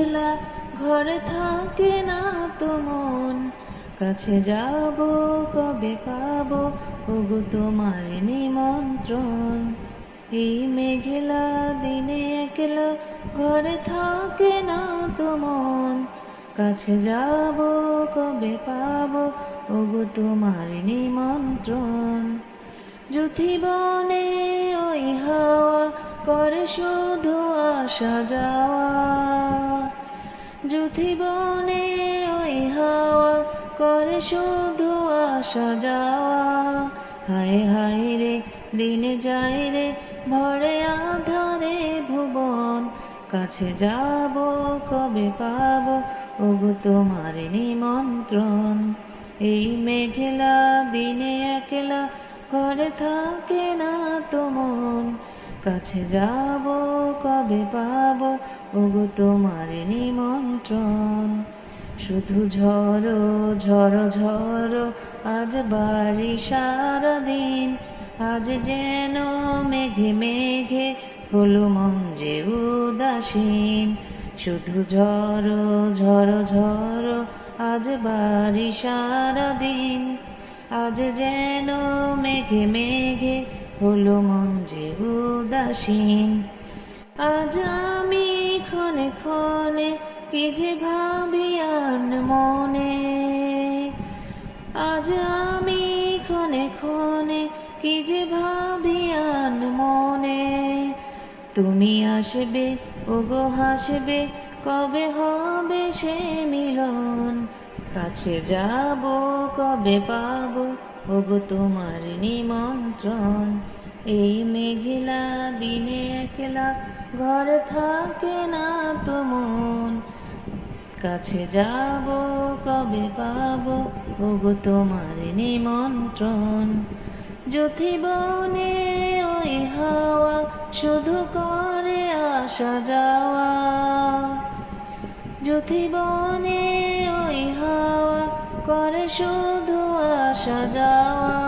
একলা ঘরে থাকে না তো মন। কাছে যাব, কবে পাবো? ওগো তোমার নিমন্ত্রণ। এই মেঘেলা দিনে একলা ঘরে থাকে না তো মন। কাছে যাব, কবে পাবো? ওগো তোমার নিমন্ত্রণ। যুথিবনে ওই হাওয়া করে শুধু আসা যাওয়া। যুথিবনে ওই হাওয়া করে শুধু আসা যাওয়া। হায় হায় রে, দিনে যায় রে, ভরে আধারে ভুবন। কাছে যাব, কবে পাবো, ওগো তোমার নিমন্ত্রণ। এই মেঘেলা দিনে একলা ঘরে থাকে না তো মন। কাছে যাব, কবে পাব? ওগো তোমার নিমন্ত্রণ। শুধু ঝড়ো ঝড়ো ঝড়ো, আজ বাড়ি সারাদিন আজ যেন মেঘে মেঘে হলো মন যে উদাসীন। শুধু ঝড়ো ঝড়ো ঝড়ো, আজ বাড়ি সারাদিন আজ যেন মেঘে মেঘে হলো মন যে উদাসীন। আজ আমি ক্ষণে ক্ষণে কি যে ভাবি মনে। আজ আমি ক্ষণে ক্ষণে কি যে ভাবি মনে। তুমি আসবে, ওগো হাসবে, কবে হবে সে মিলন? কাছে যাব, কবে পাবো? ওগো তোমার নিমন্ত্রণ। এই মেঘলা দিনে একলা ঘরে থাকে না তো মন। কাছে যাব, কবে পাব? ওগো তোমার নিমন্ত্রণ। যথিবনে ওই হাওয়া শুধু করে আসা যাওয়া। হাওয়া করে শুধু আসা যাওয়া।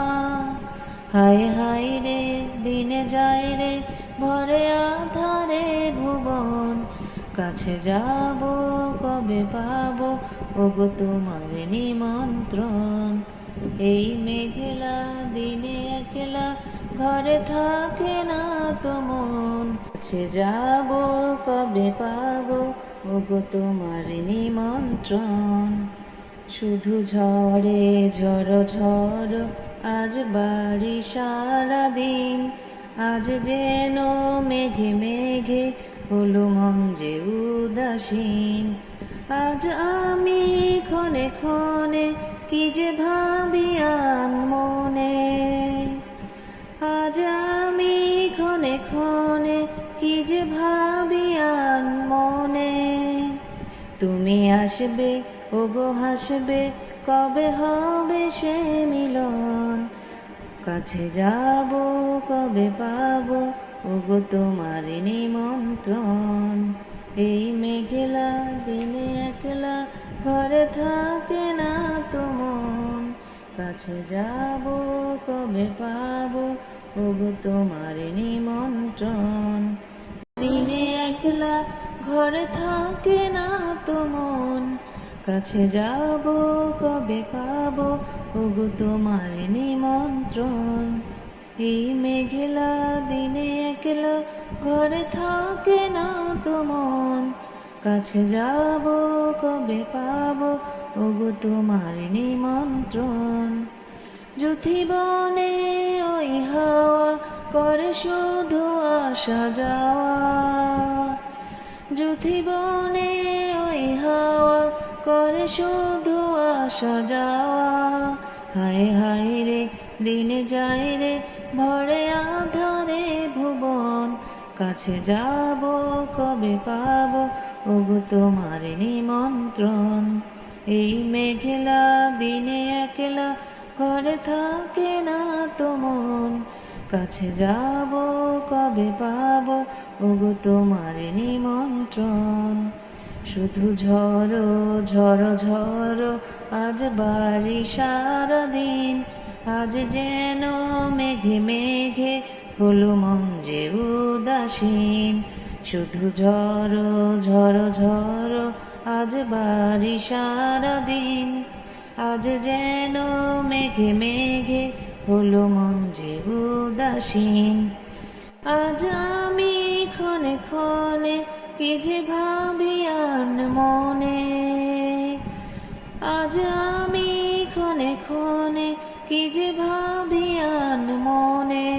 হায় হায় রে, দিনে যায় রে, ভরে আধারে ভুবন। কাছে যাব, কবে পাবো, ওগো তোমার নিমন্ত্রণ। এই মেঘেলা দিনে একলা ঘরে থাকে না তো মন। কাছে যাব, কবে পাবো, ওগো তোমার নিমন্ত্রণ। শুধু ঝড়ে, ঝড় ঝড়, আজ বাড়ি সারাদিন আজ যেন মেঘে মেঘে হলো মন যে উদাসীন। আজ আমি ক্ষণে ক্ষণে কি যে ভাবি মনে। আজ আমি ক্ষণে ক্ষণে কি যে ভাবি মনে। তুমি আসবে ওগো হাসবে, কবে হবে সে মিলন? কাছে যাব, কবে পাবো? ওগো তোমার নিমন্ত্রণ। এই মেঘেলা দিনে একলা ঘরে থাকে না তো মন। কাছে যাব, কবে পাবো? ওগো তোমার নিমন্ত্রণ। দিনে একলা ঘরে থাকে না তো মন। কাছে যাব, কবে পাব? ওগো তোমার নিমন্ত্রণ। এই মেঘেলা দিনে একলা ঘরে থাকে না তো মন। কাছে যাব, কবে পাবো? ওগো তোমার নিমন্ত্রণ। যুথিবনে ওই হাওয়া করে শুধু আসা যাওয়া। যুথিবনে শুধু আসা যাওয়া। হায় হায় রে, দিনে যায় রে, ভরে আধারে ভুবন। কাছে যাব, কবে পাব, ওগো তোমার নিমন্ত্রণ। এই মেঘেলা দিনে একলা ঘরে থাকে না তো মন কাছে যাব, কবে পাব, ওগো তোমার নিমন্ত্রণ। শুধু ঝড়ো ঝড়ো ঝড়ো, আজ বাড়ি সারাদিন আজ যেন মেঘে মেঘে হলো মন যে উদাসীন। শুধু ঝড়ো ঝড়ো ঝড়ো, আজ বাড়ি সারাদিন আজ যেন মেঘে মেঘে হলো মন যে উদাসীন। আজ আমি ক্ষণে ক্ষণে কি যে ভাবি মনে আজ আমি ক্ষণে ক্ষণে কি যে ভাবি মনে।